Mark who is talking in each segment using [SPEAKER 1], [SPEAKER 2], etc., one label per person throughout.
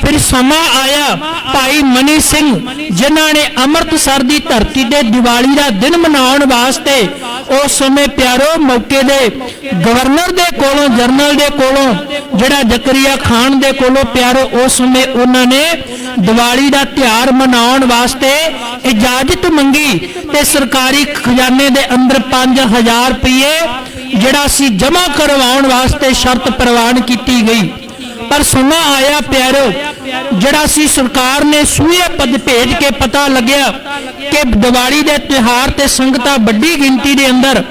[SPEAKER 1] ਫਿਰ ਸਮਾਂ ਆਇਆ ਭਾਈ ਮਨੀ ਸਿੰਘ ਜਿਨ੍ਹਾਂ ਨੇ ਅੰਮ੍ਰਿਤਸਰ ਦੀ ਧਰਤੀ ਤੇ ਦੀਵਾਲੀ ਦਾ ਦਿਨ ਮਨਾਉਣ ਵਾਸਤੇ ਉਸ ਸਮੇਂ ਪਿਆਰੋ ਮੌਕੇ ਦੇ ਗਵਰਨਰ ਦੇ ਕੋਲੋਂ ਜਨਰਲ ਦੇ ਕੋਲੋਂ ਜਿਹੜਾ ਜ਼ਕਰੀਆ ਖਾਨ ਦੇ ਕੋਲੋਂ ਪਿਆਰੋ ਉਸ ਸਮੇਂ ਉਹਨਾਂ ਨੇ ਦੀਵਾਲੀ ਦਾ ਤਿਉਹਾਰ ਮਨਾਉਣ ਵਾਸਤੇ ਇਜਾਜ਼ਤ ਮੰਗੀ ਤੇ ਸਰਕਾਰੀ ਖਜ਼ਾਨੇ ਦੇ ਅੰਦਰ 5000 ਰੁਪਏ ਜਿਹੜਾ ਸੀ ਜਮ੍ਹਾਂ ਕਰਵਾਉਣ ਵਾਸਤੇ ਸ਼ਰਤ ਪ੍ਰਵਾਨ ਕੀਤੀ ਗਈ। ਪਰ ਸਮਾਂ ਆਇਆ ਪਿਆਰੋ, ਜਿਹੜਾ ਸੀ ਸਰਕਾਰ ਨੇ ਸੂਏ ਪਦ ਭੇਜ ਕੇ ਪਤਾ ਲੱਗਿਆ ਕਿ ਦੀਵਾਲੀ ਦੇ ਤਿਉਹਾਰ ਤੇ ਸੰਗਤਾਂ ਵੱਡੀ ਗਿਣਤੀ ਦੇ ਅੰਦਰ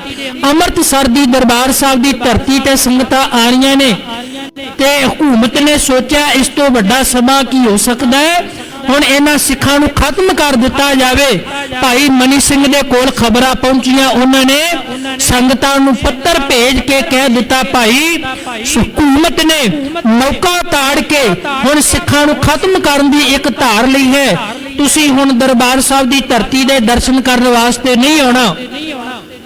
[SPEAKER 1] ਅੰਮ੍ਰਿਤਸਰ ਦੀ ਦਰਬਾਰ ਸਾਹਿਬ ਦੀ ਧਰਤੀ ਤੇ ਸੰਗਤਾਂ ਆ ਰਹੀਆਂ ਨੇ ਤੇ ਹਕੂਮਤ ਨੇ ਸੋਚਿਆ ਇਸ ਤੋਂ ਵੱਡਾ ਸਮਾਂ ਕੀ ਹੋ ਸਕਦਾ ਹੈ? ਹੁਣ ਇਹਨਾਂ ਸਿੱਖਾਂ ਨੂੰ ਖਤਮ ਕਰ ਦਿੱਤਾ ਜਾਵੇ। ਭਾਈ ਮਨੀ ਸਿੰਘ ਦੇ ਕੋਲ ਖਬਰਾਂ ਪਹੁੰਚੀਆਂ, ਉਹਨਾਂ ਨੇ ਸੰਗਤਾਂ ਨੂੰ ਪੱਤਰ ਭੇਜ ਕੇ ਕਹਿ ਦਿੱਤਾ, ਭਾਈ ਹਕੂਮਤ ਨੇ ਮੌਕਾ ਤਾੜ ਕੇ ਹੁਣ ਸਿੱਖਾਂ ਨੂੰ ਖਤਮ ਕਰਨ ਦੀ ਇੱਕ ਧਾਰ ਲਈ ਹੈ। ਤੁਸੀਂ ਹੁਣ ਦਰਬਾਰ ਸਾਹਿਬ ਦੀ ਧਰਤੀ ਦੇ ਦਰਸ਼ਨ ਕਰਨ ਵਾਸਤੇ ਨਹੀਂ ਆਉਣਾ।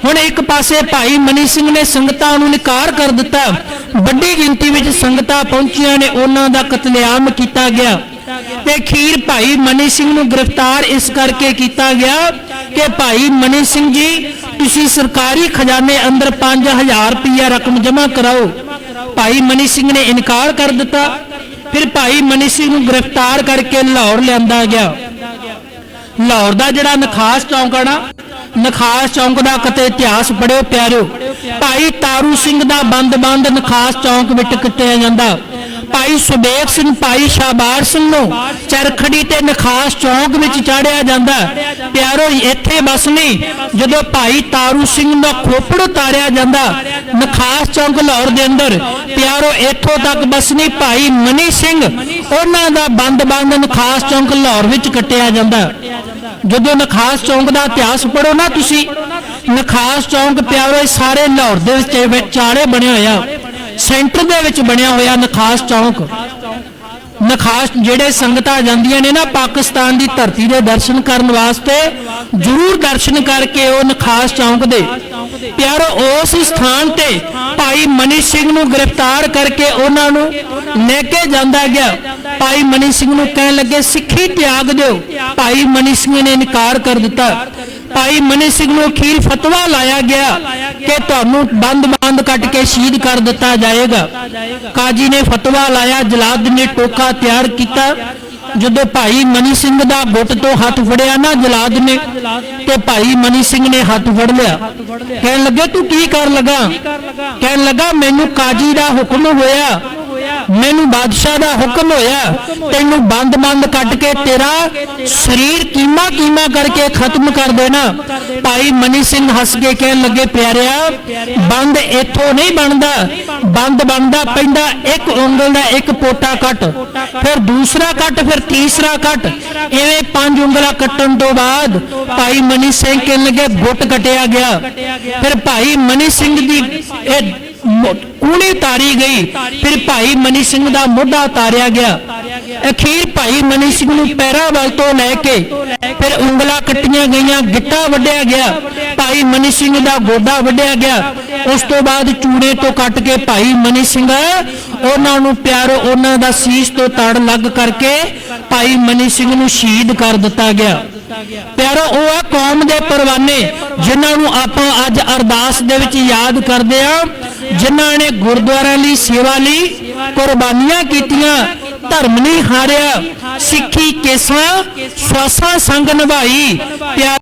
[SPEAKER 1] ਹੁਣ ਇੱਕ ਪਾਸੇ ਭਾਈ ਮਨੀ ਸਿੰਘ ਨੇ ਸੰਗਤਾਂ ਨੂੰ ਨਿਕਾਰ ਕਰ ਦਿੱਤਾ। ਵੱਡੀ ਗਿਣਤੀ ਵਿੱਚ ਸੰਗਤਾਂ ਪਹੁੰਚੀਆਂ ਨੇ, ਉਹਨਾਂ ਦਾ ਕਤਲੇਆਮ ਕੀਤਾ ਗਿਆ। ਤੇ ਖੀਰ ਭਾਈ ਮਨੀ ਸਿੰਘ ਨੂੰ ਗ੍ਰਿਫਤਾਰ ਇਸ ਕਰਕੇ ਕੀਤਾ ਗਿਆ ਕਿ ਭਾਈ ਮਨੀ ਸਿੰਘ ਜੀ, ਤੁਸੀਂ ਸਰਕਾਰੀ ਖਜ਼ਾਨੇ ਅੰਦਰ 5000 ਰੁਪਇਆ ਰਕਮ ਜਮ੍ਹਾਂ ਕਰਾਓ। ਭਾਈ ਮਨੀ ਸਿੰਘ ਨੇ ਇਨਕਾਰ ਕਰ ਦਿੱਤਾ। ਫਿਰ ਭਾਈ ਮਨੀ ਸਿੰਘ ਨੂੰ ਗ੍ਰਿਫਤਾਰ ਕਰਕੇ ਲਾਹੌਰ ਲਿਆਂਦਾ ਗਿਆ। ਲਾਹੌਰ ਦਾ ਜਿਹੜਾ ਨਖਾਸ ਚੌਂਕ ਆ ਨਾ, ਨਖਾਸ ਚੌਂਕ ਦਾ ਕਿਤੇ ਇਤਿਹਾਸ ਪੜਿਓ ਪਿਆਰਿਓ। ਭਾਈ ਤਾਰੂ ਸਿੰਘ ਦਾ ਬੰਦ-ਬੰਦ ਨਖਾਸ ਚੌਂਕ ਵਿੱਚ ਕੱਟਿਆ ਜਾਂਦਾ। ਭਾਈ ਸੁਬੇਗ ਸਿੰਘ, ਭਾਈ ਸ਼ਾਬਾਰ ਸਿੰਘ ਨੂੰ ਚਰਖੜੀ ਤੇ ਨਖਾਸ ਚੌਂਕ ਵਿੱਚ ਚਾੜਿਆ ਜਾਂਦਾ। ਪਿਆਰੋ, ਇੱਥੇ ਬਸ ਨਹੀਂ, ਜਦੋਂ ਭਾਈ ਤਾਰੂ ਸਿੰਘ ਦਾ ਖੋਪੜ ਉਤਾਰਿਆ ਜਾਂਦਾ, ਨਖਾਸ ਚੌਂਕ ਲਾਹੌਰ ਦੇ ਅੰਦਰ। ਪਿਆਰੋ, ਇੱਥੋਂ ਤੱਕ ਬਸ ਨਹੀਂ, ਭਾਈ ਮਨੀ ਸਿੰਘ, ਉਹਨਾਂ ਦਾ ਬੰਦ-ਬੰਦ ਨਖਾਸ ਚੌਂਕ ਲਾਹੌਰ ਵਿੱਚ ਕੱਟਿਆ ਜਾਂਦਾ। ਜਦੋਂ ਨਖਾਸ ਚੌਂਕ ਦਾ ਇਤਿਹਾਸ ਪੜੋ ਨਾ ਤੁਸੀਂ, ਨਖਾਸ ਚੌਂਕ ਪਿਆਰੋ, ਇਹ ਸਾਰੇ ਲਾਹੌਰ ਦੇ ਵਿੱਚ ਵਿਚਾਲੇ ਬਣਿਆ ਹੋਇਆ ਸੈਂਟਰ ਦੇ ਵਿੱਚ ਬਣਿਆ ਹੋਇਆ ਨਖਾਸ ਚੌਂਕ। ਨਖਾਸ ਜਿਹੜੇ ਸੰਗਤਾਂ ਜਾਂਦੀਆਂ ਨੇ ਨਾ ਪਾਕਿਸਤਾਨ ਦੀ ਧਰਤੀ ਦੇ ਦਰਸ਼ਨ ਕਰਨ ਵਾਸਤੇ, ਜ਼ਰੂਰ ਦਰਸ਼ਨ ਕਰਕੇ ਉਹ ਨਖਾਸ ਚੌਂਕ ਦੇ। ਪਿਆਰੋ ਉਸ ਸਥਾਨ ਤੇ ਭਾਈ ਮਨੀ ਸਿੰਘ ਨੂੰ ਗ੍ਰਿਫਤਾਰ ਕਰਕੇ ਉਹਨਾਂ ਨੂੰ ਲੈ ਕੇ ਜਾਂਦਾ ਗਿਆ। ਭਾਈ ਮਨੀ ਸਿੰਘ ਨੂੰ ਕਹਿਣ ਲੱਗੇ, ਸਿੱਖੀ ਤਿਆਗ ਦਿਓ। ਭਾਈ ਮਨੀ ਸਿੰਘ ਨੇ ਇਨਕਾਰ ਕਰ ਦਿੱਤਾ। ਭਾਈ ਮਨੀ ਸਿੰਘ ਨੂੰ ਅਖੀਰ ਫਤਵਾ ਲਾਇਆ ਗਿਆ ਕਿ ਤੁਹਾਨੂੰ ਬੰਦ-ਬੰਦ ਕੱਟ ਕੇ ਸ਼ਹੀਦ ਕਰ ਦਿੱਤਾ ਜਾਏਗਾ। ਕਾਜੀ ਨੇ ਫਤਵਾ ਲਾਇਆ, ਜਲਾਦ ਨੇ ਟੋਕਾ ਤਿਆਰ ਕੀਤਾ। ਜਦੋਂ ਭਾਈ ਮਨੀ ਸਿੰਘ ਦਾ ਗੁੱਟ ਤੋਂ ਹੱਥ ਫੜਿਆ ਨਾ ਜਲਾਦ ਨੇ, ਤੇ ਭਾਈ ਮਨੀ ਸਿੰਘ ਨੇ ਹੱਥ ਫੜ ਲਿਆ। ਕਹਿਣ ਲੱਗੇ, ਤੂੰ ਕੀ ਕਰਨ ਲੱਗਾ? ਕਹਿਣ ਲੱਗਾ, ਮੈਨੂੰ ਕਾਜੀ ਦਾ ਹੁਕਮ ਹੋਇਆ ਮੈਨੂੰ ਬਾਦਸ਼ਾਹ ਦਾ ਹੁਕਮ ਹੋਇਆ। ਤੈਨੂੰ ਬੰਦ-ਬੰਦ ਕੱਟ ਕੇ ਤੇਰਾ ਸਰੀਰ ਕੀਮਾ ਕੀਮਾ ਕਰਕੇ ਖਤਮ ਕਰ ਦੇਣਾ। ਭਾਈ ਮਨੀ ਸਿੰਘ ਹੱਸ ਕੇ ਕਹਿਣ ਲੱਗੇ, ਪਿਆਰਿਆ, ਬੰਦ ਇੱਥੋਂ ਨਹੀਂ ਬਣਦਾ। ਬੰਦ ਬਣਦਾ ਪੈਂਦਾ, ਇੱਕ ਉਂਗਲ ਦਾ ਇੱਕ ਪੋਟਾ ਕੱਟ। ਫਿਰ ਦੂਸਰਾ ਕੱਟ, ਫਿਰ ਤੀਸਰਾ ਕੱਟ। ਐਵੇਂ ਪੰਜ ਉਂਗਲਾਂ ਕੱਟਣ ਤੋਂ ਬਾਅਦ ਭਾਈ ਮਨੀ ਸਿੰਘ ਕਹਿਣ ਲੱਗੇ, ਗੁੱਟ ਕਟਿਆ ਗਿਆ। ਫਿਰ ਭਾਈ ਮਨੀ ਸਿੰਘ ਦੀ ਇਹ ਮੋ- ਤਾਰੀ ਗਈ। ਫਿਰ ਭਾਈ ਮਨੀ ਸਿੰਘ ਦਾ ਮੋਢਾ ਤਾਰਿਆ ਗਿਆ। ਅਖੀਰ ਭਾਈ ਮਨੀ ਸਿੰਘ ਨੂੰ ਪੈਰਾਂ ਵੱਲ ਤੋਂ ਲੈ ਕੇ ਫਿਰ ਉਂਗਲਾਂ ਕੱਟੀਆਂ ਗਈਆਂ, ਗਿੱਟਾ ਵੱਢਿਆ ਗਿਆ। ਭਾਈ ਮਨੀ ਸਿੰਘ ਦਾ ਗੋਡਾ ਵੱਢਿਆ ਗਿਆ। ਉਸ ਤੋਂ ਬਾਅਦ ਚੂੜੇ ਤੋਂ ਕੱਟ ਕੇ ਭਾਈ ਮਨੀ ਸਿੰਘ ਉਹਨਾਂ ਨੂੰ ਪਿਆਰੋ, ਉਹਨਾਂ ਦਾ ਸੀਸ ਤੋਂ ਤੜ ਲੱਗ ਕਰਕੇ ਭਾਈ ਮਨੀ ਸਿੰਘ ਨੂੰ ਸ਼ਹੀਦ ਕਰ ਦਿੱਤਾ ਗਿਆ। ਪਿਆਰੋ, ਉਹ ਆ ਕੌਮ ਦੇ ਪਰਵਾਨੇ ਜਿਨ੍ਹਾਂ ਨੂੰ ਆਪਾਂ ਅੱਜ ਅਰਦਾਸ ਦੇ ਵਿੱਚ ਯਾਦ ਕਰਦੇ ਆ। ਜਿਨ੍ਹਾਂ ਨੇ ਗੁਰਦੁਆਰਿਆਂ ਲਈ ਸੇਵਾ ਲਈ ਕੁਰਬਾਨੀਆਂ ਕੀਤੀਆਂ, ਧਰਮ ਨਹੀਂ ਹਾਰਿਆ, ਸਿੱਖੀ ਕੇਸਾਂ, ਸਵਾਸਾਂ ਸੰਗ ਨਿਭਾਈ, ਪਿਆਰ